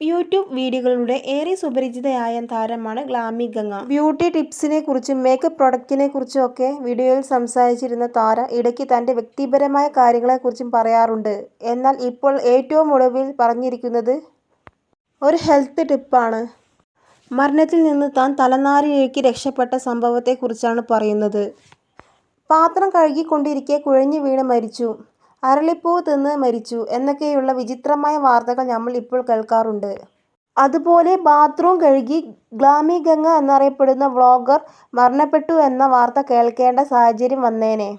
YouTube വീഡിയോകളുടെ ഏറെ സുപരിചിതയായ താരമാണ് Glamy Ganga. Beauty ടിപ്സിനെ കുറിച്ചും മേക്കപ്പ് പ്രൊഡക്റ്റിനെ കുറിച്ചും ഒക്കെ വീഡിയോയിൽ സംസാരിച്ചിരുന്ന താര ഇടയ്ക്ക് തന്റെ വ്യക്തിപരമായ കാര്യങ്ങളെ കുറിച്ചും പറയാറുണ്ട്. എന്നാൽ ഇപ്പോൾ ഏറ്റവും ഒടുവിൽ പറഞ്ഞിരിക്കുന്നത് ഒരു ഹെൽത്ത് ടിപ്പാണ്. മരണത്തിൽ നിന്ന് താൻ തലനാരിഴയ്ക്ക് രക്ഷപ്പെട്ട സംഭവത്തെക്കുറിച്ചാണ് പറയുന്നത്. പാത്രം കഴുകിക്കൊണ്ടിരിക്കെ കുഴഞ്ഞു വീണ് മരിച്ചു, അരളിപ്പൂവ് തിന്ന് മരിച്ചു എന്നൊക്കെയുള്ള വിചിത്രമായ വാർത്തകൾ നമ്മൾ ഇപ്പോൾ കേൾക്കാറുണ്ട്. അതുപോലെ ബാത്റൂം കഴുകി ഗ്ലാമി ഗംഗ എന്നറിയപ്പെടുന്ന വ്ളോഗർ മരണപ്പെട്ടു എന്ന വാർത്ത കേൾക്കേണ്ട സാഹചര്യം വന്നേനെ.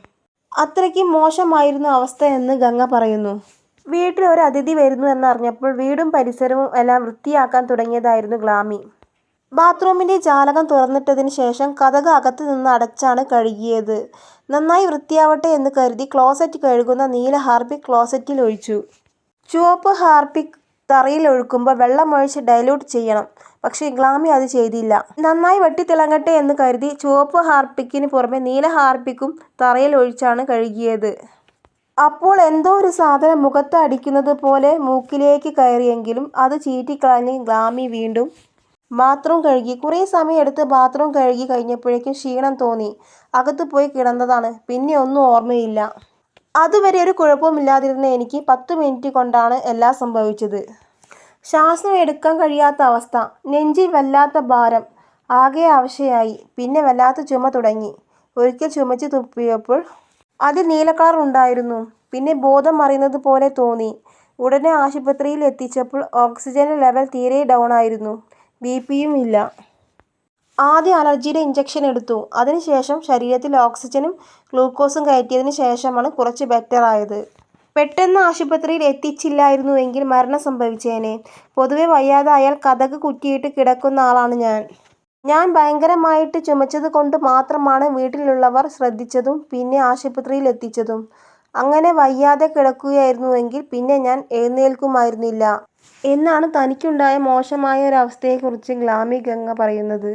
അത്രയ്ക്ക് മോശമായിരുന്നു അവസ്ഥ എന്ന് ഗംഗ പറയുന്നു. വീട്ടിൽ ഒരു അതിഥി വരുന്നു എന്നറിഞ്ഞപ്പോൾ വീടും പരിസരവും എല്ലാം വൃത്തിയാക്കാൻ തുടങ്ങിയതായിരുന്നു ഗ്ലാമി. ബാത്റൂമിന്റെ ജാലകം തുറന്നിട്ടതിന് ശേഷം കഥക അകത്തു നിന്ന് അടച്ചാണ് കഴുകിയത്. നന്നായി വൃത്തിയാവട്ടെ എന്ന് കരുതി ക്ലോസറ്റ് കഴുകുന്ന നീല ഹാർപിക് ക്ലോസറ്റിൽ ഒഴിച്ചു. ചുവപ്പ് ഹാർപിക് തറയിൽ ഒഴിക്കുമ്പോൾ വെള്ളമൊഴിച്ച് ഡൈലൂട്ട് ചെയ്യണം. പക്ഷേ ഗ്ലാമി അത് ചെയ്തില്ല. നന്നായി വെട്ടിത്തിളങ്ങട്ടെ എന്ന് കരുതി ചുവപ്പ് ഹാർപിക്കിന് പുറമെ നീല ഹാർപിക്കും തറയിൽ ഒഴിച്ചാണ് കഴുകിയത്. അപ്പോൾ എന്തോ ഒരു സാധനം മുഖത്ത് അടിക്കുന്നത് പോലെ മൂക്കിലേക്ക് കയറിയെങ്കിലും അത് ചീറ്റിക്കളഞ്ഞ് ഗ്ലാമി വീണ്ടും ബാത്റൂം കഴുകി. കുറേ സമയം എടുത്ത് ബാത്റൂം കഴുകി കഴിഞ്ഞപ്പോഴേക്കും ക്ഷീണം തോന്നി അകത്ത് പോയി കിടന്നതാണ്. പിന്നെ ഒന്നും ഓർമ്മയില്ല. അതുവരെ ഒരു കുഴപ്പമില്ലാതിരുന്ന എനിക്ക് പത്ത് മിനിറ്റ് കൊണ്ടാണ് എല്ലാം സംഭവിച്ചത്. ശ്വാസം എടുക്കാൻ കഴിയാത്ത അവസ്ഥ, നെഞ്ചിൽ വല്ലാത്ത ഭാരം, ആകെ അവശയായി. പിന്നെ വല്ലാത്ത ചുമ തുടങ്ങി. ഒരിക്കൽ ചുമച്ച് തുപ്പിയപ്പോൾ അതിൽ നീലക്കളർ ഉണ്ടായിരുന്നു. പിന്നെ ബോധം മറയുന്നത് പോലെ തോന്നി. ഉടനെ ആശുപത്രിയിൽ എത്തിച്ചപ്പോൾ ഓക്സിജന്റെ ലെവൽ തീരെ ഡൗണായിരുന്നു. ബിപിയും ഇല്ല. ആദ്യം അലർജിയുടെ ഇഞ്ചക്ഷൻ എടുത്തു. അതിനുശേഷം ശരീരത്തിൽ ഓക്സിജനും ഗ്ലൂക്കോസും കയറ്റിയതിന് ശേഷമാണ് കുറച്ച് ബെറ്റർ ആയത് പെട്ടെന്ന് ആശുപത്രിയിൽ എത്തിച്ചില്ലായിരുന്നുവെങ്കിൽ മരണം സംഭവിച്ചേനെ. പൊതുവെ വയ്യാതായാൽ കഥക് കുറ്റിയിട്ട് കിടക്കുന്ന ആളാണ് ഞാൻ. ഞാൻ ഭയങ്കരമായിട്ട് ചുമച്ചത് കൊണ്ട് മാത്രമാണ് വീട്ടിലുള്ളവർ ശ്രദ്ധിച്ചതും പിന്നെ ആശുപത്രിയിൽ എത്തിച്ചതും. അങ്ങനെ വയ്യാതെ കിടക്കുകയായിരുന്നുവെങ്കിൽ പിന്നെ ഞാൻ എഴുന്നേൽക്കുമായിരുന്നില്ല എന്നാണ് തനിക്കുണ്ടായ മോശമായ ഒരു അവസ്ഥയെക്കുറിച്ച് ഗ്ലാമി ഗംഗ പറയുന്നത്.